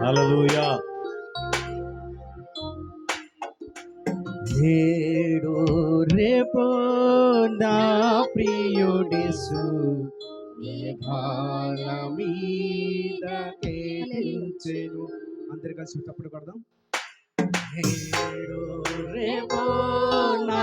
హలలుయా ఏడు రేపో నా ప్రియుడేసు మేఘాల అందరు కలిసి తప్పుడు కొడదాం. ఏడు రేపో నా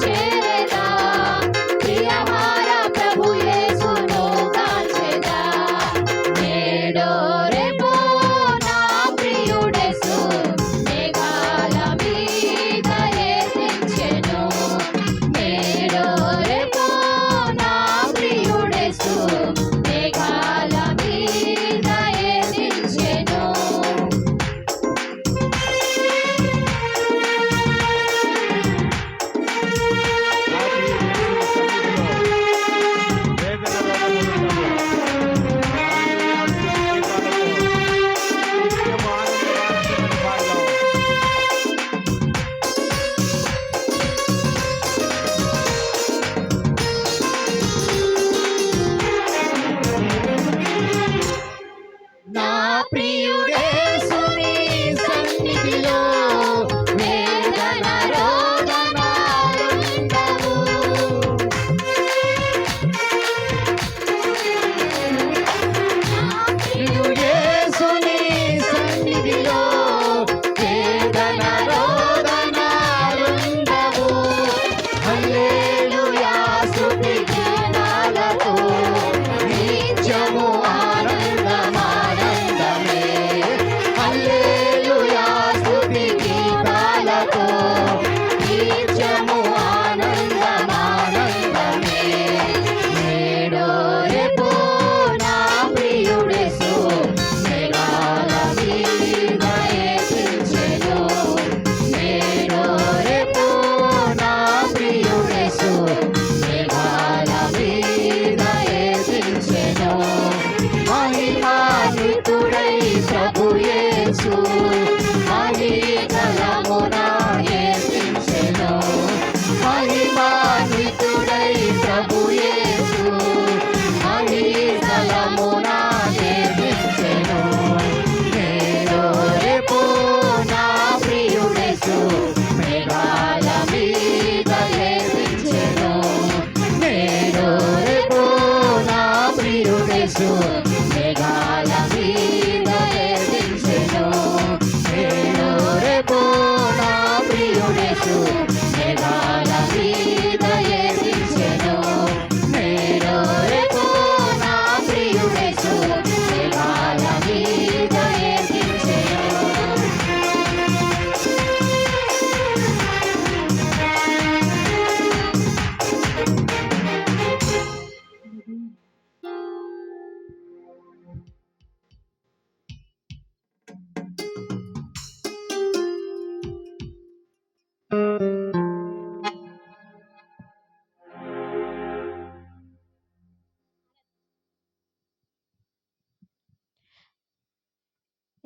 change.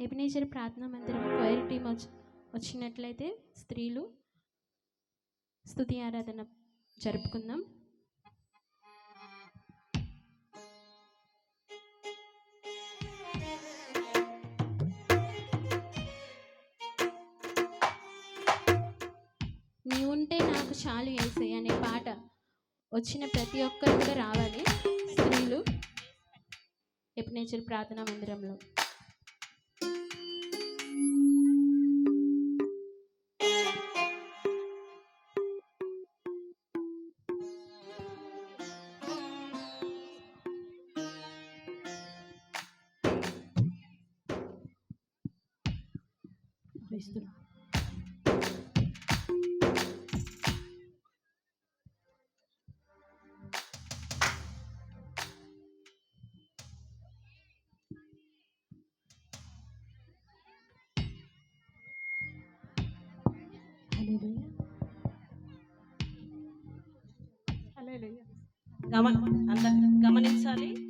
ఎబినేజర్ ప్రార్థనా మందిరం క్వైర్ టీం వచ్చి వచ్చినట్లయితే స్త్రీలు స్థుతి ఆరాధన జరుపుకుందాం. నీ ఉంటే నాకు చాలు వేసే అనే పాట వచ్చిన ప్రతి ఒక్కరు కూడా రావాలి. స్త్రీలు ఎపినేచర్ ప్రార్థనా మందిరంలో. గమ అందరు గమనించాలి.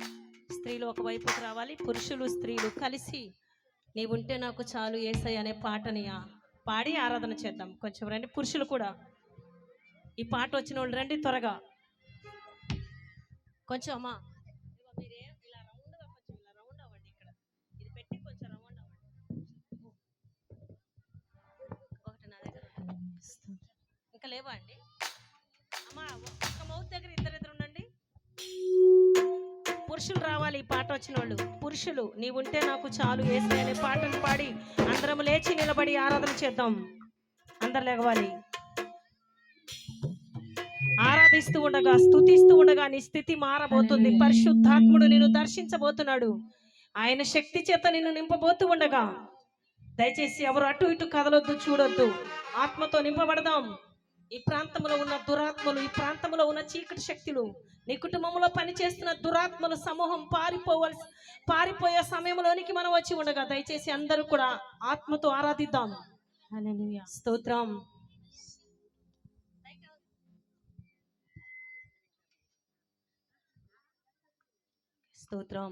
స్త్రీలు ఒకవైపుకి రావాలి. పురుషులు స్త్రీలు కలిసి నీవుంటే నాకు చాలు ఏసై అనే పాటని పాడి ఆరాధన చేద్దాం. కొంచెం రండి. పురుషులు కూడా. ఈ పాట వచ్చిన వాళ్ళు రండి త్వరగా. కొంచెం అమ్మా. ఇంకా లేవా అండి? అమ్మా ఒక్క మౌత్ దగ్గర పురుషులు రావాలి ఈ పాట వచ్చిన వాళ్ళు పురుషులు నీవుంటే నాకు చాలు ఏసై అనే పాటను పాడి అందరం లేచి నిలబడి ఆరాధన చేద్దాం. అందరు లేవాలి. ఆరాధిస్తూ ఉండగా స్థుతిస్తూ ఉండగా నీ స్థితి మారబోతుంది. పరిశుద్ధాత్ముడు నిన్ను దర్శించబోతున్నాడు. ఆయన శక్తి చేత నిన్ను నింపబోతూ ఉండగా. దయచేసి ఎవరు అటు ఇటు కదలొద్దు చూడొద్దు. ఆత్మతో నింపబడదాం. ఈ ప్రాంతంలో ఉన్న దురాత్మలు ఈ ప్రాంతంలో ఉన్న చీకటి శక్తులు నీ కుటుంబంలో పనిచేస్తున్న దురాత్మల సమూహం పారిపోవలసి పారిపోయే సమయంలోనికి మనం వచ్చి ఉండగా దయచేసి అందరూ కూడా ఆత్మతో ఆరాధిద్దాం. స్తోత్రం. స్తోత్రం.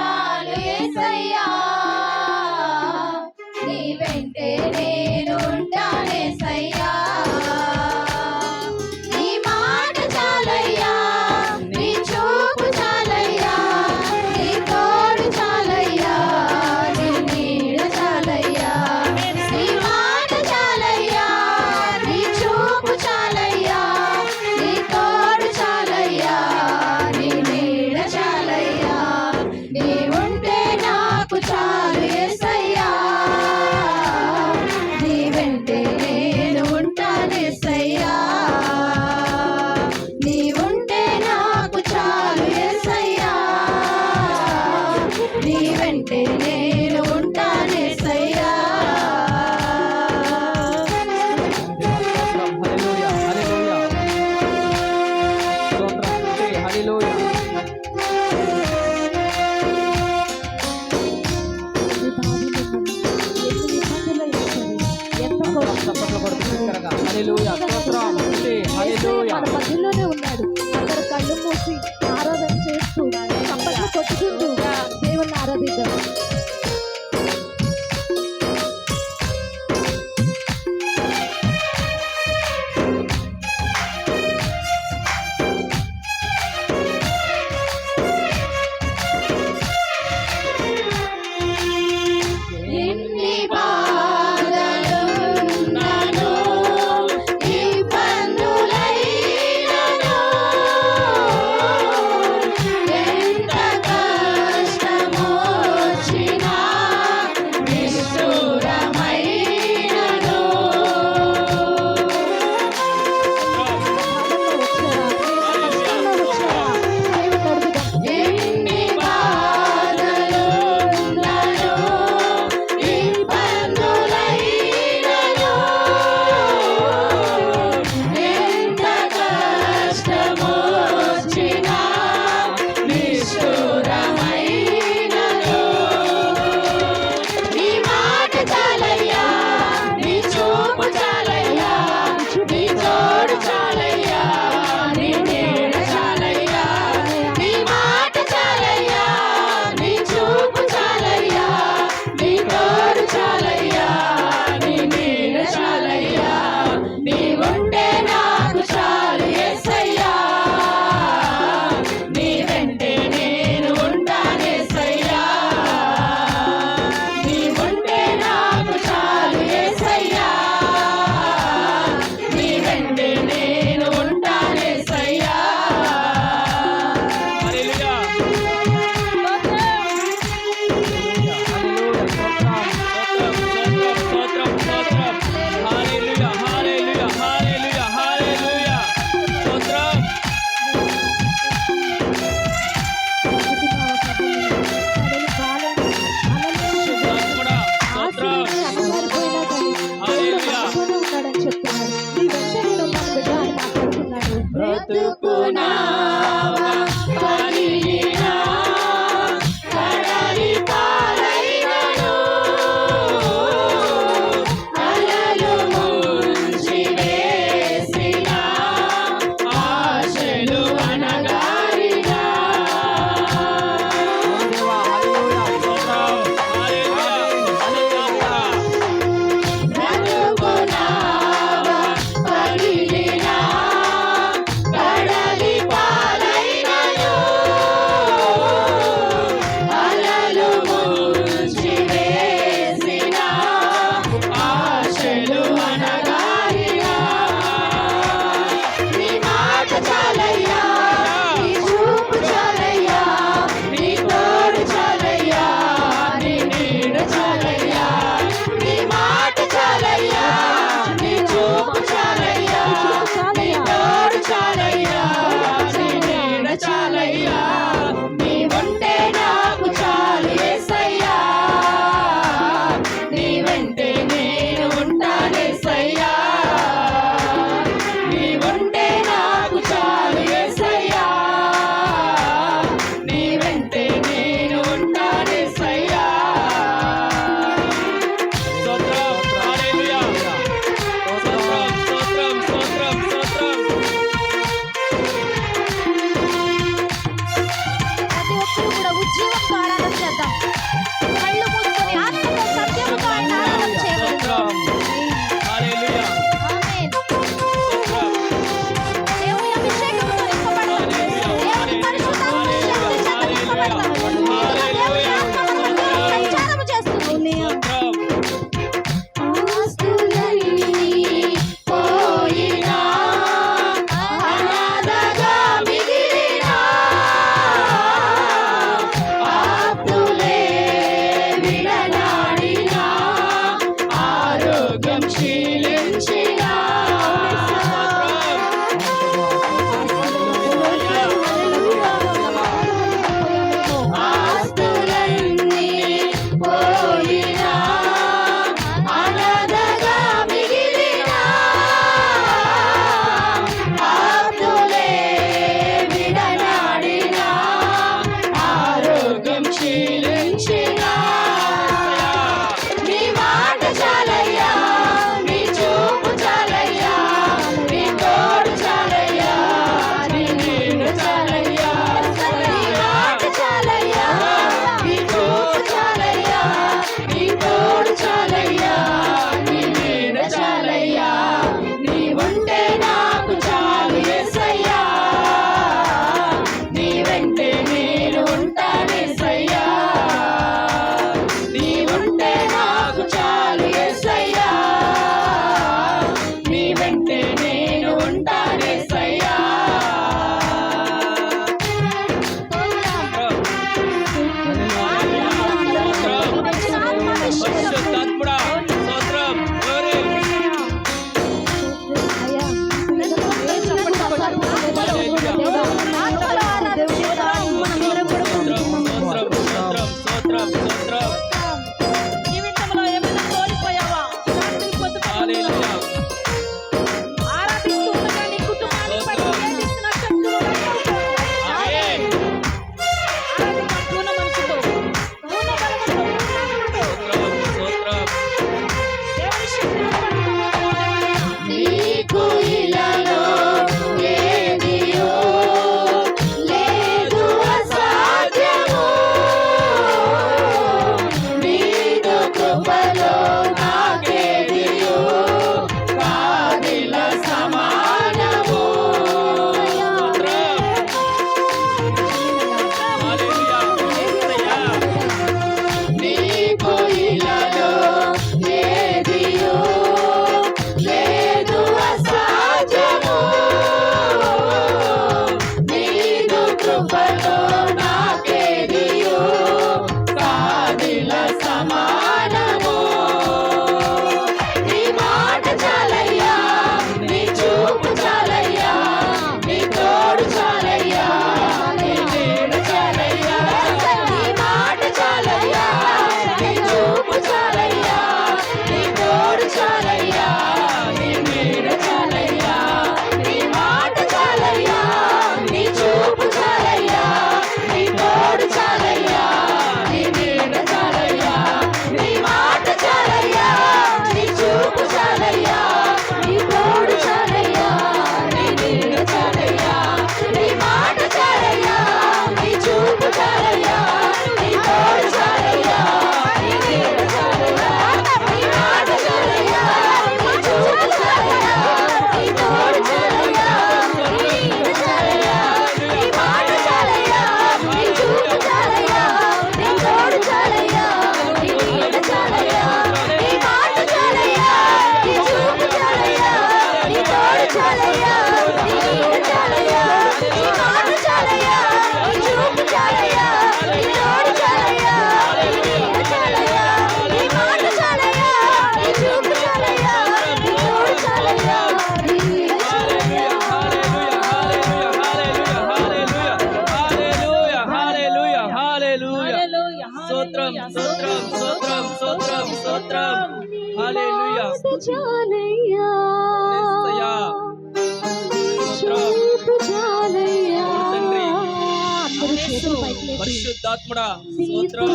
పరిశుద్ధాత్ముడా స్తోత్రం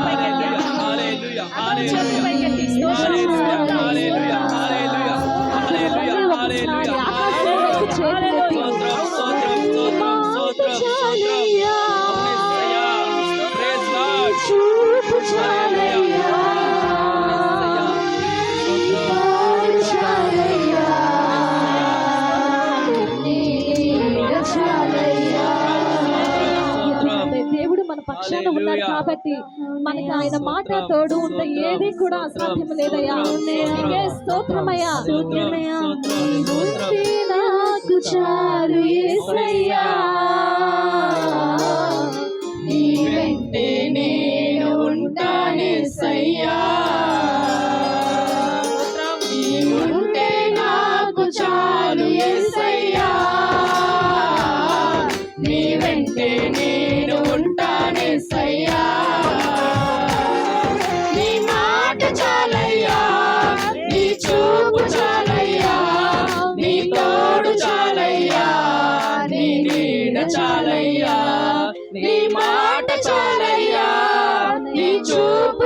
hallelujah hallelujah hallelujah hallelujah hallelujah పక్షాన ఉన్నాడు కాబట్టి మనకి ఆయన మాట తోడు ఉంటే ఏది కూడా అసాధ్యం లేదయ్యా. నీకే స్తోత్రమయ్యా. నాకు చాలు యేసయ్యా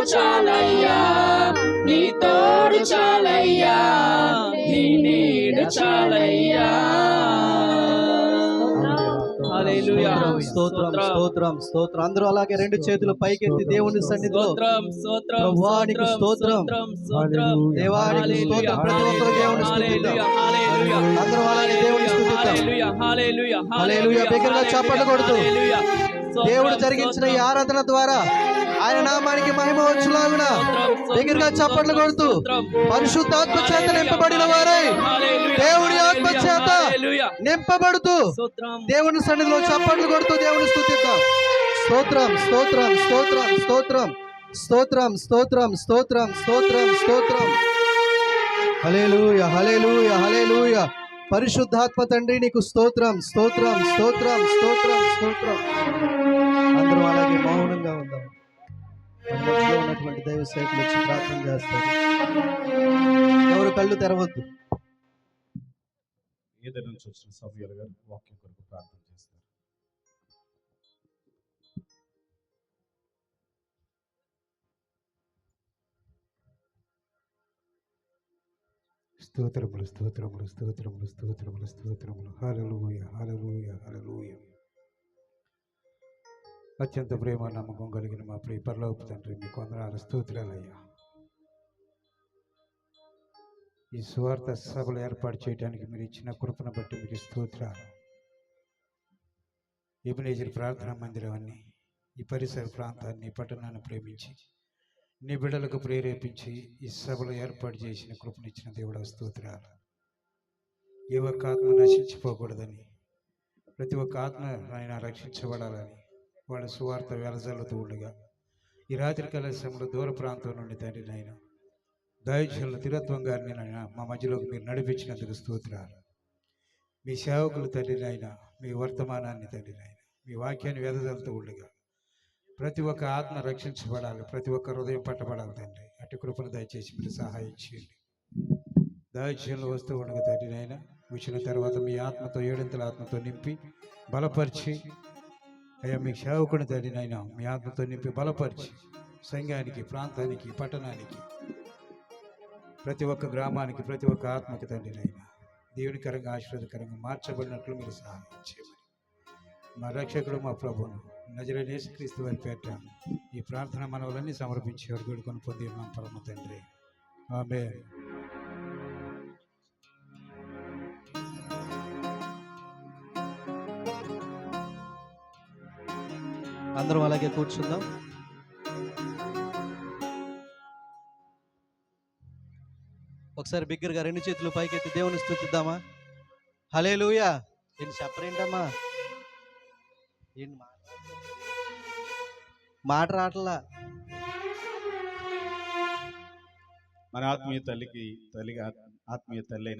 చాలయ్యా నీ తోడు చాలయ్యా నీ నీడ చాలయ్యా స్తోత్రం స్తోత్రం స్తోత్రం అందరూ అలాగే రెండు చేతులు పైకెత్తి దేవుని సన్నిధిలో స్తోత్రం స్తోత్రం ప్రభువానికి స్తోత్రం. స్తోత్రం స్తోత్రం దేవానికి స్తోత్రం ప్రతి ఒక్కరు దేవుని స్తుతిద్దాం హల్లెలూయా హల్లెలూయా అందరూ అలాగే దేవుని స్తుతిద్దాం హల్లెలూయా హల్లెలూయా హల్లెలూయా. బిగ్గరగా చప్పట్లు కొడుతూ. దేవుడు జరిగించిన ఈ. ఆరాధన ద్వారా ఆయన నామానికి మహిమ వచ్చులాగున బిగ్గరగా చప్పట్లు కొడుతూ పరిశుద్ధాత్మ చేత నింపబడిన వారై. దేవుడి ఆత్మ చేత. నింపబడుతూ దేవుని సన్నిధిలో చప్పట్లు కొడుతూ దేవుని స్తుతిద్దాం స్తోత్రం స్తోత్రం స్తోత్రం స్తోత్రం స్తోత్రం స్తోత్రం స్తోత్రం స్తోత్రం స్తోత్రం హలేలుయ హలేలుయ హలేలుయ పరిశుద్ధాత్మ తండ్రి నీకు స్తోత్రం స్తోత్రం స్తోత్రం స్తోత్రం స్తోత్రం అందరూ అలాగే మౌనంగా ఉందాం ఉన్నటువంటి దైవ సేవకులు వచ్చి ప్రార్థన చేస్తారు. ఎవరు కళ్ళు తెరవద్దు. ఏదైనా నుంచి వచ్చిన సభ్యులు గారు వాక్యం కొరకు ప్రార్థన చేస్తారు. స్తోత్రములు స్తోత్రములు స్తోత్రములు స్తోత్రములు స్తోత్రములు. హల్లెలూయ హల్లెలూయ హల్లెలూయ. అత్యంత ప్రేమ నమ్మకం కలిగిన మా ప్రియ పరలోపు తండ్రి మీకు వందనాలు స్తోత్రాలయ్యా. ఈ స్వార్థ సభలు ఏర్పాటు చేయడానికి మీరు ఇచ్చిన కృపను బట్టి మీకు స్తోత్రాలు. ఎబినేజర్ ప్రార్థనా మందిరాన్ని ఈ పరిసర ప్రాంతాన్ని పట్టణాన్ని ప్రేమించి నీ బిడ్డలకు ప్రేరేపించి ఈ సభలు ఏర్పాటు చేసిన కృపనిచ్చిన దేవుడు స్తోత్రాలు. ఏ ఒక్క ఆత్మ నశించిపోకూడదని ప్రతి ఒక్క ఆత్మ ఆయన రక్షించబడాలని వాళ్ళ సువార్త వెలజల్లుతూ ఉండగా ఈ రాత్రి కలశంలో దూర ప్రాంతం నుండి తండ్రి నాయన దయచలు తిరత్వం గారిని నాయన మా మధ్యలోకి మీరు నడిపించినందుకు స్తోత్రాలు. మీ సేవకులు తండ్రి నాయన మీ వర్తమానాన్ని తండ్రి నాయన మీ వాక్యాన్ని వెదజల్లుతూ ఉండగా ప్రతి ఒక్క ఆత్మ రక్షించబడాలి ప్రతి ఒక్క హృదయం పట్టబడాలి తండ్రి. అటు కృపను దయచేసి మీరు సహాయం చేయండి. దయచేయంలో వస్తూ ఉండగా తండ్రి నాయన వచ్చిన తర్వాత మీ ఆత్మతో ఏడింతల ఆత్మతో నింపి బలపరిచి అయ్యా మీ సేవకుని తండ్రి నాయన మీ ఆత్మతో నింపి బలపరిచి సంఘానికి ప్రాంతానికి పట్టణానికి ప్రతి ఒక్క గ్రామానికి ప్రతి ఒక్క ఆత్మకి తండ్రి నాయన దేవునికరంగా ఆశీర్వాదకరంగా మార్చబడినట్లు మీరు సహాయం చేయమని. మా రక్షకుడు మా ప్రభును నజరనేసి యేసుక్రీస్తు వారి పేట ఈ ప్రార్థన మనవులన్నీ సమర్పించేవారు వేడుకొని పొంది మా పరమ తండ్రి. ఆమె అందరం అలాగే కూర్చుందాం. ఒకసారి బిగ్గరగా రెండు చేతులు పైకెత్తి దేవుని స్థుతిద్దామా? హలే లూయా నేను చెప్పరేంటమ్మా? ఏంటి మాట మాట రావట్లా మన ఆత్మీయ తల్లికి తల్లిగా ఆత్మీయ తల్లి